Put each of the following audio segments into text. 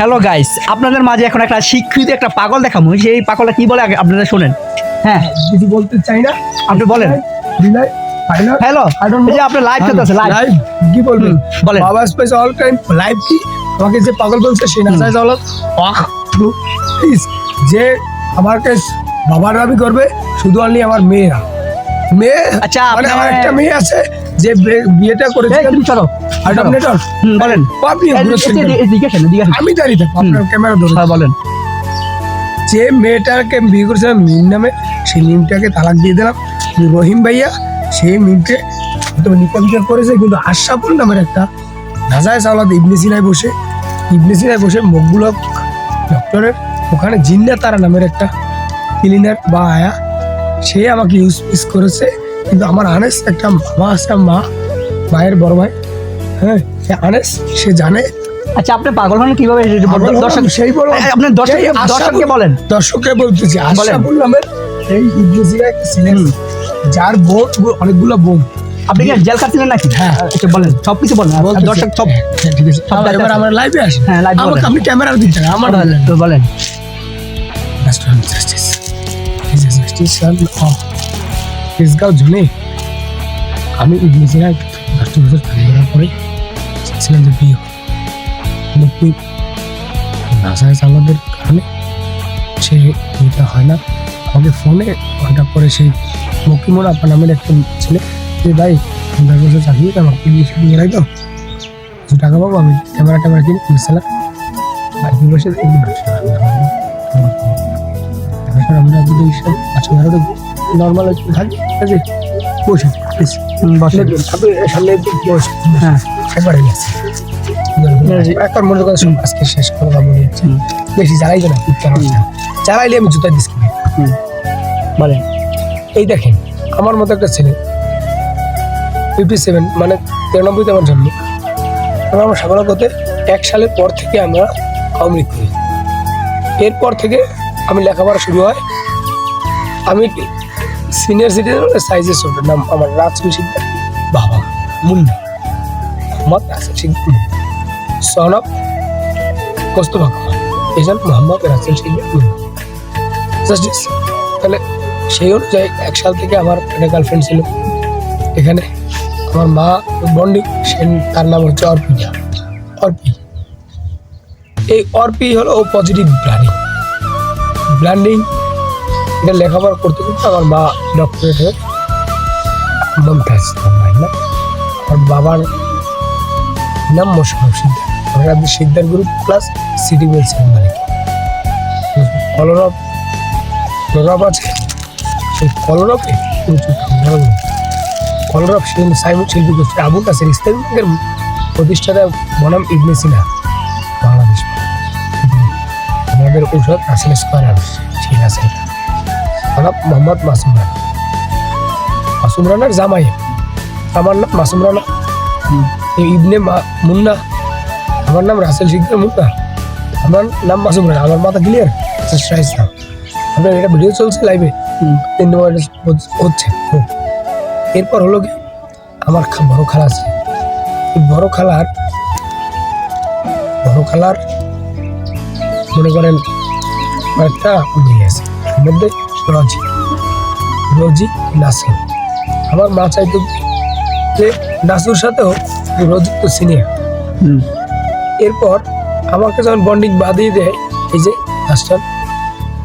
Hello guys আপনাদের মাঝে এখন একটা শিক্ষিত একটা পাগল দেখাবো। সেই পাগলটা কি বলে আগে? আপনারা শোনেন। হ্যাঁ। কিছু বলতে চাই না আপনি বলেন। হ্যালো. এই যে আপনার লাইভ চলতেছে লাইভ লাইভ কি বলবেন বলেন। বাবা স্পেস অল টাইম লাইভ কি? আমাকে যে পাগল বলছে সে না চাই তাহলে প্লিজ যে আমাকে বাবার দাবি করবে শুধু অনলি আমার মেয়েরা। মেয়ে আচ্ছা, মানে আপনার- আমার একটা মেয়ে আছে যে বিয়েটা করেছে তুমি চলো। আইডম নেটর হুম, বলেন। আপনি। আমি জানি আপনার ক্যামেরা ধরে। হ্যাঁ, বলেন। যে মেয়েটাকে বিয়ে করেছিলাম মিম নামে সেই মিমটাকে তালাক দিয়ে দিলাম। রহিম ভাইয়া সেই মিমকে তবে নিকামিকা করেছে কিন্তু আশাপুর নামের একটা নাজায় চাওলাদ ইবনে সিনায় বসে ইবনে সিনায় বসে মকবুলক ডক্টরের ওখানে জিন্না তারা নামের একটা ক্লিনার বা আয়া সে আমাকে ইউজ পিস করেছে। কিন্তু আমার আনেস একটা মামা আছে মা মায়ের বড় ভাই। হ্যাঁ সে আনেস সে জানে। আচ্ছা আপনি পাগল হন কীভাবে? বলুন? দর্শক সেই বললাম। এই, আপনার দর্শক দর্শককে বলেন। দর্শককে বলতেছি বলেন। আশাফুল নামের এই একটা ছিলেন যার অনেকগুলো বোন আপনি কি জেল কাটছিলেন নাকি? হ্যাঁ। আচ্ছা বলেন সব কিছু বলেন। দর্শক সব হ্যাঁ, ঠিক আছে। এবার আমরা লাইভে আসি হ্যাঁ, এ আমাকে বলেন। আপনি ক্যামেরার দিতে হবে আমার তো বলেন। ন্যাশনাল জাস্টিস জাস্টিস ইসগাঁও জুনে আমি ইংরেজিরা দশটি বছর করার পরে যে বিয়ে। কিন্তু নাসায় চালাদের কারণে সে বিয়েটা হয় না। আমাকে ফোনে ঘণ্টা পরে সেই মকিমুর আপা নামের একটা ছেলে, যে ভাই দশ বছর চাকরি করে, আমাকে বিয়ে বিয়ে রাখতো কিছু টাকা পাবো? আমি ক্যামেরা ট্যামেরা কিনে কিনছিলাম আর দুই বছর আমি আমার- ধরো নর্মাল থাকি ঠিক আছে বসে আপনি সামনে বস। হ্যাঁ। একবারে গেছে একবার মনে কথা শুন আজকে শেষ করে দেবো মনে হচ্ছে বেশি জ্বালাইবে না জ্বালাইলে আমি জুতা দিস বলেন এই দেখেন আমার মতো একটা ছেলে ফিফটি সেভেন মানে তিরানব্বইতে আমার জন্ম। আমার সাগর করতে এক সালের পর থেকে আমরা আওয়ামী লীগ করি। এরপর থেকে আমি লেখাপড়া শুরু হয়। আমি সিনিয়র সিটিজেন সাইজের ছোট নাম আমার রাজকুল সিদ্ধার বাবা, মুন্না। মোহাম্মদ রাসেল সিদ্দিক সন অফ মোস্তফা কামাল এজন মোহাম্মদ রাসেল মুন্না জাস্টিস, তাহলে সেই অনুযায়ী এক সাল থেকে আমার একটা গার্লফ্রেন্ড ছিল। এখানে আমার মা বন্ডিং, সে তার নাম হচ্ছে অর্পিতা অর্পি। এই অর্পি হলো পজিটিভ ব্লাডিং ব্লান্ডিং এটা লেখাপড়া করতে করতে আমার মা ডক্টরেট হয়ে মমতাজ তার না? আমার বাবার নাম মোশারফ সিদ্ধার আমাদের সিদ্ধার গ্রুপ প্লাস সিটি ওয়েলসের মালিক কলরব কলরব আছে? সেই কলরবে কলরব শিল্পী সাইমন শিল্পী করছে আবু কাসের ইসলামী প্রতিষ্ঠাতা বনাম ইবনে সিনা, বাংলাদেশ। আমাদের ঔষধ রাসেল স্কোয়ার সেই রাসেল। জনাব মোহাম্মদ মাসুম রানা। মাসুম রানার জামাই। আমার নাম মাসুম রানা। ইবনে মুন্না। আমার নাম রাসেল শিকদার মুন্না। আমার নাম মাসুম রানা। আমার মাথা ক্লিয়ার ইসলাম আপনার এটা ভিডিও চলছে লাইভে তিন নম্বর হচ্ছে এরপর হলো কি? আমার বড় খালা আছে। বড় খালার বড় খালার মনে করেন একটা মেয়ে আছে। মধ্যে রজি রজি নাসির। আমার মা চাইতো যে নাসুর সাথেও রজি তো সিনিয়র এরপর আমাকে যখন বন্ডিং বাঁধিয়ে দেয় এই যে লাস্টার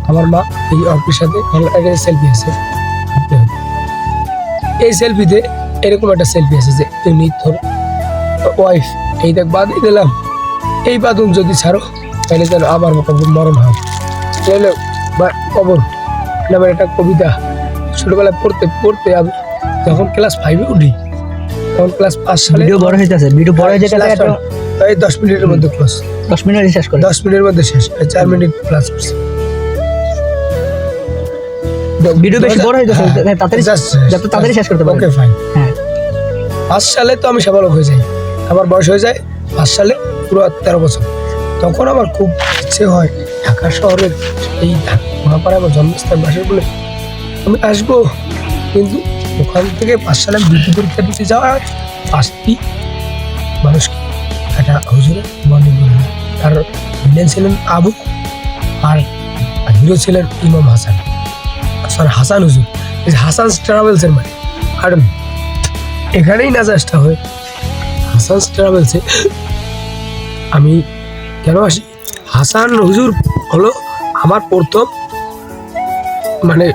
আমার মা এই অর্পির সাথে সেলফি আছে। এই সেলফিতে এরকম একটা সেলফি আছে যে তুমি তোর ওয়াইফ এই দেখ বাঁধিয়ে দিলাম। এই বাঁধুন যদি ছাড়ো তাহলে যেন আমার মতো মরণ হয়। বা কবর নামের একটা কবিতা ছোটবেলায় পড়তে পড়তে আমি যখন ক্লাস ফাইভে উঠি তখন ক্লাস পাঁচ সালে ভিডিও বড় হয়ে যাচ্ছে ভিডিও বড় হয়ে যেতে। এই দশ মিনিটের মধ্যে ক্লোজ দশ মিনিট শেষ করে। দশ মিনিটের মধ্যে শেষ চার মিনিট ক্লাস করছি। ভিডিও বেশি বড় হয়ে যাচ্ছে হ্যাঁ, তাড়াতাড়ি যত তাড়াতাড়ি শেষ করতে পারেন ওকে ফাইন হ্যাঁ। পাঁচ সালে তো আমি সাবালক হয়ে যাই। আমার বয়স হয়ে যায় পাঁচ সালে পুরো তেরো বছর। তখন আমার খুব ইচ্ছে হয় ঢাকা শহরের এই মহাপাড়া আমার জন্মস্থান বাসের বলে আমি আসব। কিন্তু ওখান থেকে আমি ডিউটি পরীক্ষা দিতে যাওয়া পাঁচটি মানুষকে একটা হুজুরে বর্ণিং করে তার ভিলেন ছিলেন আবু আর হিরো ছিলেন ইমাম হাসান। সরি, হাসান হুজুর। হাসান ট্রাভেলসের মানে। আর এখানেই নাজাজটা হয়। হাসান ট্রাভেলসে আমি কেন আসি? হাসান হুজুর হলো আমার প্রথম মানে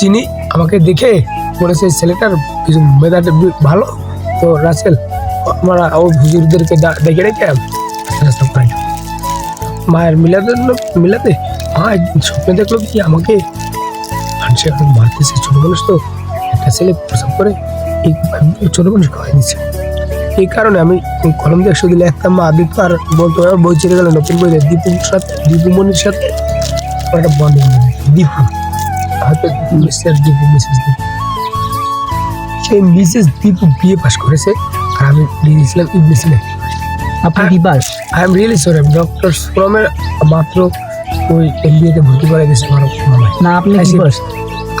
যিনি আমাকে দেখে বলেছে ছেলেটার কিছু মেধাটা ভালো? তো রাসেল, আমরা ও হুজুরদেরকে ডেকে রেখে রাস্তা মায়ের মিলাতে মিলাতে মা একদিন স্বপ্নে দেখল কি আমাকে? মানুষের এখন মারতেছে ছোট মানুষ তো, একটা ছেলে প্রসব করে, এই ছোট মানুষ খাওয়াই দিচ্ছে। এই কারণে আমি কলম দিয়ে দিলে একটা মা দিত আর বলতো বই ছেড়ে গেল নতুন বই দীপুর সাথে দীপুমণির সাথে ওর একটা বন্ডিং দীপু। হয়তো মিস্টার দীপু মিসেস দীপু। সেই মিসেস দীপু বিয়ে পাশ করেছে আর আমি দিয়েছিলাম ইবনে সিনে আপনি কি pass I am really sorry doctor সুরমের মাত্র ওই এমবিএতে ভর্তি করে দিয়েছে আমার না আপনি কি পাস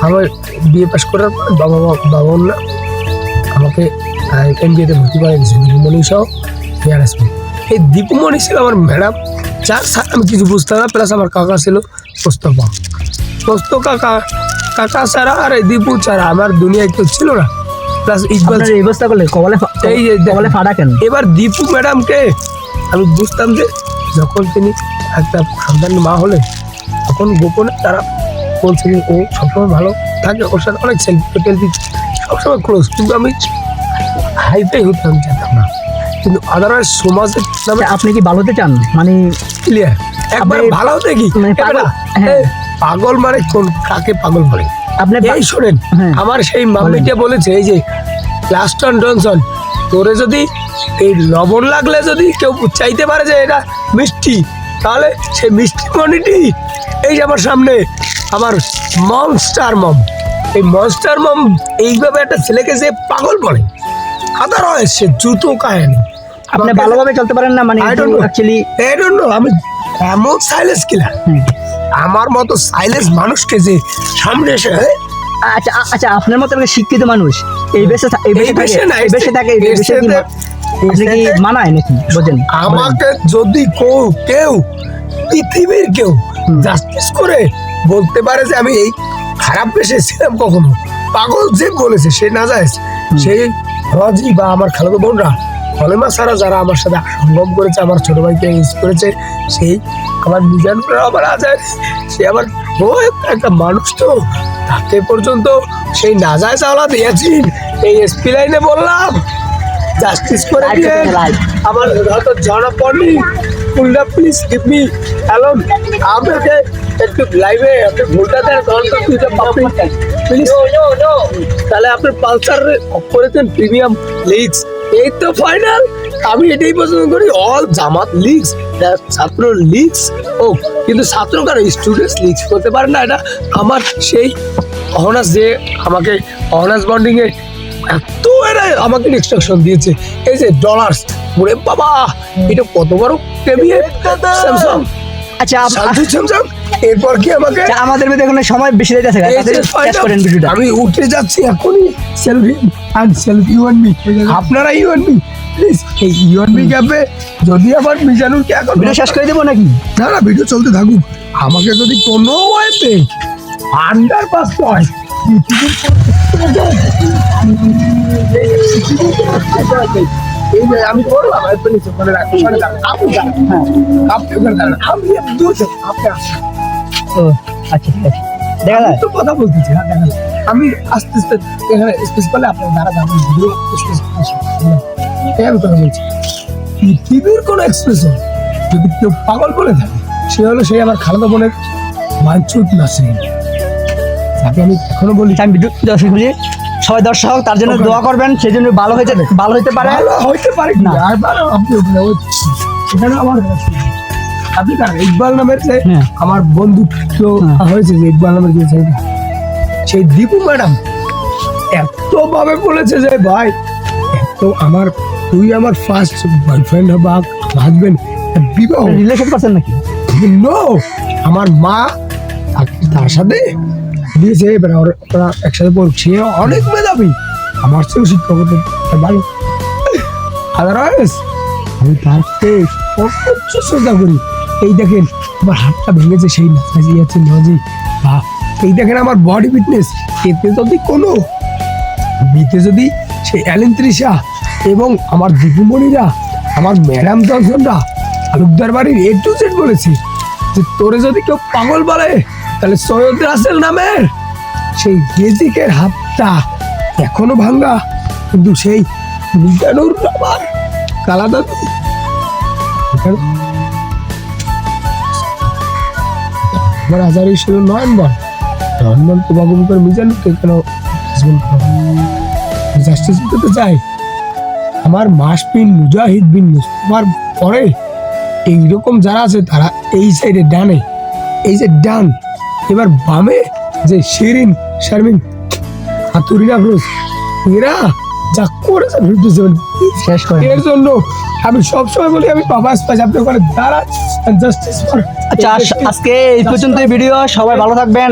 আমার বিয়ে পাশ করার পর বাবা বাবা না আমাকে এমবিএতে ভর্তি করে দিয়েছে? দীপুমণি সহ আসবে। এই দীপুমণি ছিল আমার ম্যাডাম। যার সাথে আমি কিছু বুঝতাম না প্লাস আমার কাকা ছিল মোস্তফা মোস্ত কাকা কাকা ছাড়া আর এই দীপু ছাড়া আমার দুনিয়ায় কেউ ছিল না। প্লাস ইকবাল অবস্থা করলে কবলে এই। কবলে ফাটা কেন? এবার দীপু ম্যাডামকে আমি বুঝতাম যে যখন তিনি একটা সন্তানের মা হলে তখন গোপনে তারা বলছে যে ও সবসময় ভালো থাকে ওর সাথে অনেক সেলফি টেলফি সবসময় ক্লোজ কিন্তু আমি হাইফাই হতাম যেতাম না। কিন্তু আদারওয়াইজ সমাজের নামে আচ্ছা, আপনি কি ভালো হতে চান? মানে ক্লিয়ার একবার ভালো হতে কি? মানে পাগল? হ্যাঁ। পাগল মানে কোন কাকে পাগল বলে? আপনি এই শোনেন হ্যাঁ। আমার সেই মাম্মিটা বলেছে এই যে ক্লাস্টন জনসন তোরে যদি এই লবণ লাগলে যদি কেউ চাইতে পারে যে এটা মিষ্টি তাহলে সেই মিষ্টি মনিটি। এই যে আমার সামনে আমার মনস্টার মম এই মনস্টার মম এইভাবে একটা ছেলেকে যে পাগল বলে। আদারওয়াইজ সে জুতো কায়নি আপনি ভালোভাবে চলতে পারেন না মানে don't know. অ্যাকচুয়ালি এই জন্য আমি এমন সাইলেন্স কিলার আমার মতো সাইলেন্স মানুষকে যে সামনে এসে "হ্যাঁ, আচ্ছা আচ্ছা আপনার মতো একটা শিক্ষিত মানুষ এই বেশে এই বেশে থাকে না, এই বেশে থাকে এই বেশে কি বেশে- বেশে- মানায় নাকি? বোঝেন আমাকে যদি কেউ কেউ পৃথিবীর কেউ। জাস্টিস করে বলতে পারে যে আমি এই খারাপ পেশে ছিলাম কখনো পাগল যে বলেছে সে না যায়। সেই বা আমার খালাতো বোনরা কলেমা ছাড়া যারা আমার সাথে সঙ্গম করেছে আমার ছোট ভাইকে ইউজ করেছে সেই আমার মিজানুরা আমার আজার সে আমার ও একটা মানুষ তো। তাকে পর্যন্ত সেই নাজায় চাওলা দিয়েছি। এই এসপি লাইনে বললাম জাস্টিস করে দিয়ে. আমার হয়তো জানা পড়নি কুলটা প্লিজ গিভ মি অ্যালোন আপনাকে একটু লাইভে আপনি ভুলটা দেন তখন তো তাহলে আপনি পালসার করেছেন প্রিমিয়াম লিগস। এই তো ফাইনাল আমি এটাই পছন্দ করি অল জামাত লিগস। ছাত্র লিগস। ও কিন্তু ছাত্র কারও স্টুডেন্টস লিগস করতে পারে না এটা। আমার সেই অনার্স যে আমাকে অনার্স বন্ডিং এ এত এরা আমাকে ইনস্ট্রাকশন দিয়েছে। এই যে ডলার্স ওরে বাবা এটা কত বড় টেবিয়ে স্যামসাং আচ্ছা স্যামসাং এরপর কি আমাকে? আমাদের মধ্যে এখন সময় বেশি যাইতেছে এই যে শেষ করেন ভিডিওটা। আমি উঠে যাচ্ছি এখনই। সেলফি আর সেলফি ইউএন মি আপনারা ইউএন মি প্লিজ এই ইউএন মি গ্যাপে যদি আমার মিজানুরকে এখন ভিডিও শেষ করে দেবো নাকি? না না ভিডিও চলতে থাকুক। আমাকে যদি কোনো ওয়েতে আন্ডার পাস হয় যে আমি দাঁড়ান, আমি দূর। থেকে, আপনি আসুন। ও আচ্ছা ঠিক আছে। দেখা যায় তো কথা বলতেছি হ্যাঁ দেখা যায়। আমি আস্তে আস্তে এখানে স্পেস পেলে আপনার দ্বারা যাবেন ভিডিও স্পেস এই আমি কথা বলছি। পৃথিবীর কোনো এক্সপ্রেশন যদি কেউ পাগল বলে থাকে সে হলো সেই আমার খালাদা বোনের মানচুত নাসরিন। তাকে আমি এখনও বলি আমি ভিডিও দর্শক বুঝি সবাই দর্শক তার জন্য দোয়া করবেন সেই জন্য ভালো হয়েছে ভালো হতে পারে। হইতে পারে না। এখানে আমার আপনি কারণ ইকবাল নামের যে হ্যাঁ। আমার বন্ধু তো হ্যাঁ। হয়েছে যে ইকবাল নামের যে সেই দীপু ম্যাডাম এত ভাবে বলেছে যে ভাই এত আমার তুই আমার ফার্স্ট বয়ফ্রেন্ড বা হাজবেন্ড বিবাহ রিলেশন করছেন নাকি? নো আমার মা তার সাথে দিয়েছে এবার ওরা একসাথে পড়ছে অনেক মেধাবী আমার চেয়েও শিক্ষক হতে ভালো। আদারওয়াইজ আমি তাকে সর্বোচ্চ শ্রদ্ধা করি। এই দেখেন, আমার হাতটা ভেঙেছে সেই নাচাজি আছে নজি বা, এই দেখেন আমার বডি ফিটনেস এতে যদি কোনো বিতে যদি সেই অ্যালেন ত্রিশা এবং আমার দীপুমণিরা আমার ম্যাডাম দর্শনরা আলুকদার বাড়ির এ টু জেড বলেছি যে, তোরে যদি কেউ পাগল বলে, তাহলে সৈয়দ রাসেল নামের সেই বেজিকের হাতটা এখনও ভাঙ্গা। কিন্তু সেই মিজানুর আমার কালা দাদু এবার হাজার হিসেবে নয়নবন নয়নবন তো ভগবতর মিজানুকে কেন জাস্টিস দিতে চাই। আমার মাস বিন মুজাহিদ বিন মুস্তফার পরে এইরকম যারা আছে, তারা এই সাইডে ডানে, এই যে ডান। এবার বামে যে শিরিন, শারমিন, হাতুরিরা, ফিরোজ, এরা যা করেছে ফিফটি সেভেন শেষ করে এর জন্য আমি সবসময় বলি আমি বাবা স্পাইস আপনি ওখানে দাঁড়ান জাস্টিস ফর আচ্ছা আজকে এই পর্যন্ত ভিডিও সবাই ভালো থাকবেন।